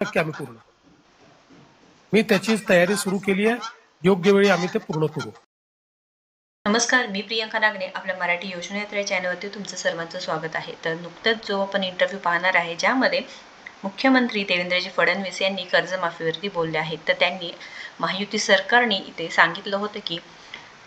टक्के आम्ही पूर्ण. मी त्याची तयारी सुरू केली आहे. योग्य वेळी आम्ही ते पूर्ण करू. नमस्कार मी प्रियंका नागणे आपल्या मराठी योजनेत्र चॅनलवरती तुमचं सर्वांचं स्वागत आहे. तर नुकतंच जो आपण इंटरव्ह्यू पाहणार आहे ज्यामध्ये मुख्यमंत्री देवेंद्रजी फडणवीस यांनी कर्जमाफीवरती बोलले आहेत. तर त्यांनी महायुती सरकारने इथे सांगितलं होतं की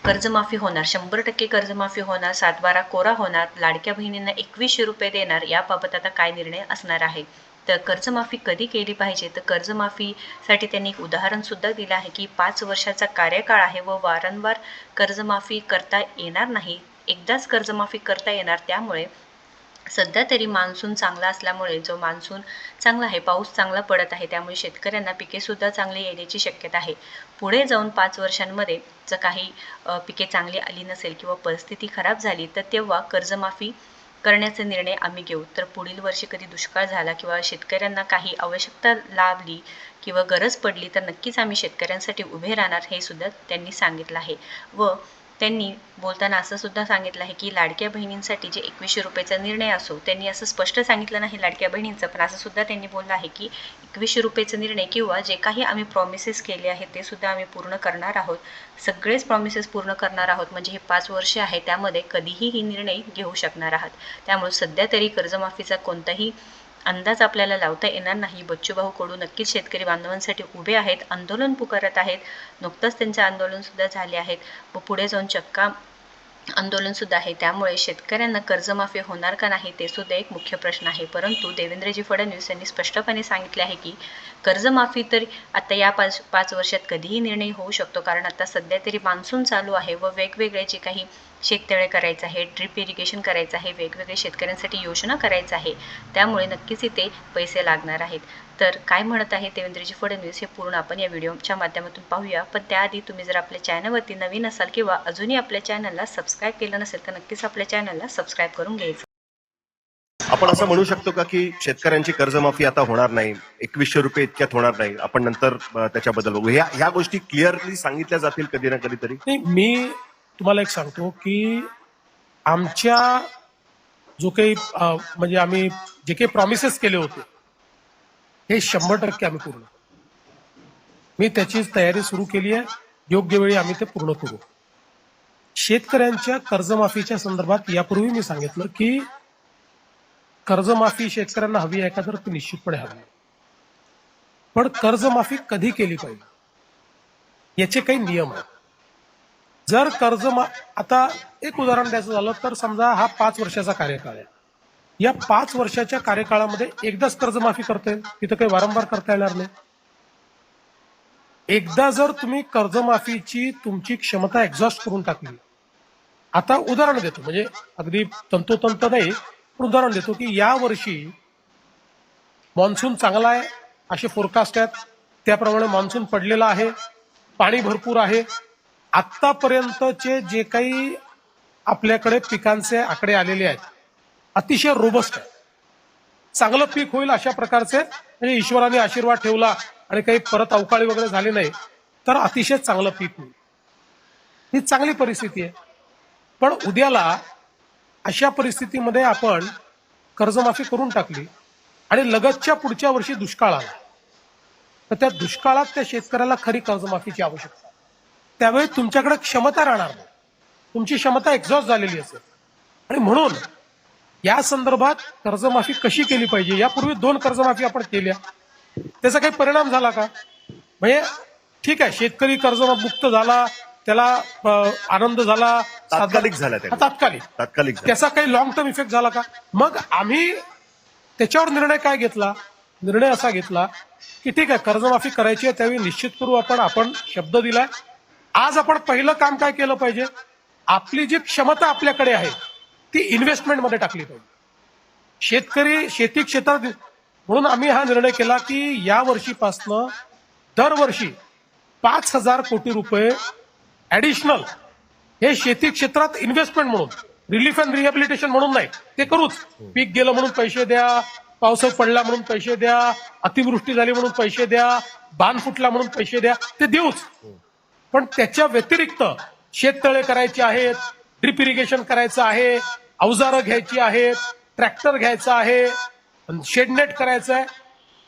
कर्जमाफी होणार शंभर टक्के कर्जमाफी होणार सातबारा कोरा होणार लाडक्या बहिणींना एकवीसशे रुपये देणार याबाबत आता काय निर्णय असणार आहे? तर कर्जमाफी कधी केली पाहिजे? तर कर्जमाफीसाठी त्यांनी एक उदाहरणसुद्धा दिलं आहे की पाच वर्षाचा कार्यकाळ आहे व वारंवार कर्जमाफी करता येणार नाही. एकदाच कर्जमाफी करता येणार त्यामुळे सध्या तरी मान्सून चांगला असल्यामुळे जो मान्सून चांगला आहे पाऊस चांगला पडत आहे त्यामुळे शेतकऱ्यांना पिकेसुद्धा चांगली येण्याची शक्यता आहे. पुढे जाऊन पाच वर्षांमध्ये जर काही पिके चांगली आली नसेल किंवा परिस्थिती खराब झाली तर तेव्हा कर्जमाफी करण्याचा निर्णय आम्ही घेऊ. तर पुढील वर्षी कधी दुष्काळ झाला किंवा शेतकऱ्यांना काही आवश्यकता लाभली किंवा गरज पडली तर नक्कीच आम्ही शेतकऱ्यांसाठी उभे राहणार हे सुद्धा त्यांनी सांगितलं आहे. व त्यांनी बोलताना असं सुद्धा सांगितलं आहे की लाडक्या बहिणींसाठी जे एकवीसशे रुपयेचा निर्णय असो त्यांनी असं स्पष्ट सांगितलं नाही लाडक्या बहिणींचं पण असं सुद्धा त्यांनी बोललं आहे की एकवीसशे रुपयाचा निर्णय किंवा जे काही आम्ही प्रॉमिसेस केले आहेत ते सुद्धा आम्ही पूर्ण करणार आहोत. सगळेच प्रॉमिसेस पूर्ण करणार आहोत म्हणजे हे पाच वर्ष आहे त्यामध्ये कधीही ही निर्णय घेऊ शकणार आहात. त्यामुळे सध्या तरी कर्जमाफीचा कोणताही अंदाज आपल्याला लावता येणार नाही. बच्चूभाऊ कडू नक्कीच शेतकरी बांधवांसाठी उभे आहेत आंदोलन पुकारत आहेत. नुकतंच त्यांचे आंदोलनसुद्धा झाले आहेत. व पुढे जाऊन चक्का आंदोलन सुद्धा आहे. त्यामुळे शेतकऱ्यांना कर्जमाफी होणार का नाही ते सुद्धा एक मुख्य प्रश्न आहे. परंतु देवेंद्रजी फडणवीस यांनी स्पष्टपणे सांगितले आहे की कर्जमाफी तर आता या पाच पाच वर्षात कधीही निर्णय होऊ शकतो. कारण आता सध्या तरी मान्सून चालू आहे व वेगवेगळे जे काही शेततळे करायचं आहे ड्रिप इरिगेशन करायचं आहे वेगवेगळे शेतकऱ्यांसाठी योजना करायचं आहे त्यामुळे नक्कीच इथे पैसे लागणार आहेत. तर काय म्हणत आहे देवेंद्रजी फडणवीस हे पूर्ण आपण या व्हिडिओच्या माध्यमातून पाहूया. पण त्याआधी तुम्ही जर आपल्या चॅनलवरती नवीन असाल किंवा अजूनही आपल्या चॅनलला सबस्क्राईब केलं नसेल तर नक्कीच आपल्या चॅनलला सबस्क्राईब करून घ्यायचं. आपण असं म्हणू शकतो का की शेतकऱ्यांची कर्जमाफी आता होणार नाही एकवीसशे रुपये इतक्यात होणार नाही. आपण नंतर त्याच्याबद्दल बघू. ह्या ह्या गोष्टी क्लिअरली सांगितल्या जातील कधी ना कधीतरी. मी तुम्हाला एक सांगतो की आमच्या जो काही म्हणजे आम्ही जे काही प्रॉमिसेस केले होते हे शंभर टक्के आम्ही पूर्ण. मी त्याची तयारी सुरू केली आहे. योग्य वेळी आम्ही ते पूर्ण करू. शेतकऱ्यांच्या कर्जमाफीच्या संदर्भात यापूर्वी मी सांगितलं की कर्जमाफी शेतकऱ्यांना हवी आहे का तर ती निश्चितपणे हवी आहे. पण कर्जमाफी कधी केली पाहिजे? याचे काही नियम आहेत. जर कर्ज आता एक उदाहरण द्यायचं झालं तर समजा हा पाच वर्षाचा कार्यकाळ आहे. या पाच वर्षाच्या कार्यकाळामध्ये एकदाच कर्जमाफी करता येईल तिथं काही वारंवार करता येणार नाही. एकदा जर तुम्ही कर्जमाफीची तुमची क्षमता एक्झॉस्ट करून टाकली. आता उदाहरण देतो. म्हणजे अगदी तंतोतंत नाही पण उदाहरण देतो की या वर्षी मान्सून चांगला आहे असे फोरकास्ट आहेत. त्याप्रमाणे मान्सून पडलेला आहे पाणी भरपूर आहे. आतापर्यंतचे जे काही आपल्याकडे पिकांचे आकडे आलेले आहेत अतिशय रोबस्ट आहे. चांगलं पीक होईल अशा प्रकारचे. म्हणजे ईश्वराने आशीर्वाद ठेवला आणि काही परत अवकाळी वगैरे झाली नाही तर अतिशय चांगलं पीक होईल. ही चांगली परिस्थिती आहे. पण उद्याला अशा परिस्थितीमध्ये आपण कर्जमाफी करून टाकली आणि लगतच्या पुढच्या वर्षी दुष्काळ आला. तर त्या दुष्काळात त्या शेतकऱ्याला खरी कर्जमाफीची आवश्यकता त्यावेळी तुमच्याकडे क्षमता राहणार नाही. तुमची क्षमता एक्झॉस्ट झालेली असेल. आणि म्हणून या संदर्भात कर्जमाफी कशी केली पाहिजे? यापूर्वी दोन कर्जमाफी आपण केल्या. त्याचा काही परिणाम झाला का? म्हणजे ठीक आहे शेतकरी कर्जमुक्त झाला त्याला आनंद झाला तात्कालिक हा, तात्कालिक. तात्कालिक. त्याचा काही लॉंग टर्म इफेक्ट झाला का? मग आम्ही त्याच्यावर निर्णय काय घेतला? निर्णय असा घेतला की ठीक आहे कर्जमाफी करायची आहे त्यावेळी निश्चित करू आपण आपण शब्द दिलाय. आज आपण पहिलं काम काय केलं पाहिजे? आपली जी क्षमता आपल्याकडे आहे ती इन्व्हेस्टमेंटमध्ये टाकली पाहिजे शेतकरी शेती क्षेत्रात म्हणून आम्ही हा निर्णय केला की या वर्षीपासनं दरवर्षी पाच हजार कोटी रुपये ऍडिशनल हे शेती क्षेत्रात इन्व्हेस्टमेंट म्हणून रिलीफ अँड रिहॅबिलिटेशन म्हणून नाही ते करूच. पीक गेलं म्हणून पैसे द्या पावसा पडला म्हणून पैसे द्या अतिवृष्टी झाली म्हणून पैसे द्या बांध फुटला म्हणून पैसे द्या ते देऊच. पण त्याच्या व्यतिरिक्त शेततळे करायचे आहेत ड्रिप इरिगेशन करायचं आहे अवजारं घ्यायची आहेत ट्रॅक्टर घ्यायचा आहे शेडनेट करायचं आहे.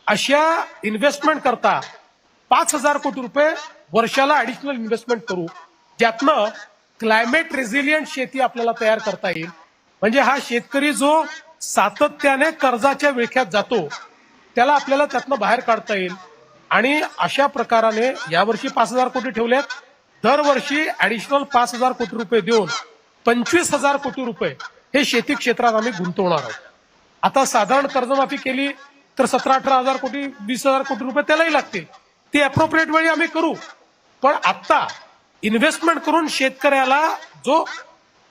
अशा इन्व्हेस्टमेंट करता पाच हजार कोटी रुपये वर्षाला ऍडिशनल इन्व्हेस्टमेंट करू. ज्यातनं क्लायमेट रेझिलियंट शेती आपल्याला तयार करता येईल. म्हणजे हा शेतकरी जो सातत्याने कर्जाच्या विळख्यात जातो त्याला आपल्याला त्यातनं बाहेर काढता येईल. आणि अशा प्रकाराने यावर्षी पाच हजार कोटी ठेवलेत. दरवर्षी ऍडिशनल पाच हजार कोटी रुपये देऊन पंचवीस हजार कोटी रुपये हे शेती क्षेत्रात आम्ही गुंतवणार आहोत. आता साधारण कर्जमाफी केली तर सतरा अठरा हजार कोटी वीस हजार कोटी रुपये त्यालाही लागतील. ती अप्रोप्रिएट वेळी आम्ही करू. पण आत्ता इन्व्हेस्टमेंट करून शेतकऱ्याला जो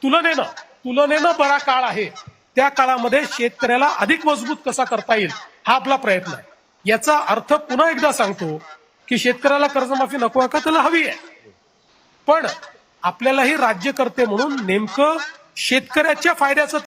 तुलनेनं तुलनेनं बरा काळ आहे त्या काळामध्ये शेतकऱ्याला अधिक मजबूत कसा करता येईल हा आपला प्रयत्न आहे. याचा अर्थ पुन्हा एकदा सांगतो की शेतकऱ्याला कर्जमाफी नको आहे का? त्याला हवी आहे. पण आपल्यालाही राज्यकर्ते म्हणून नेमकं शेतकऱ्याच्या फायद्याचं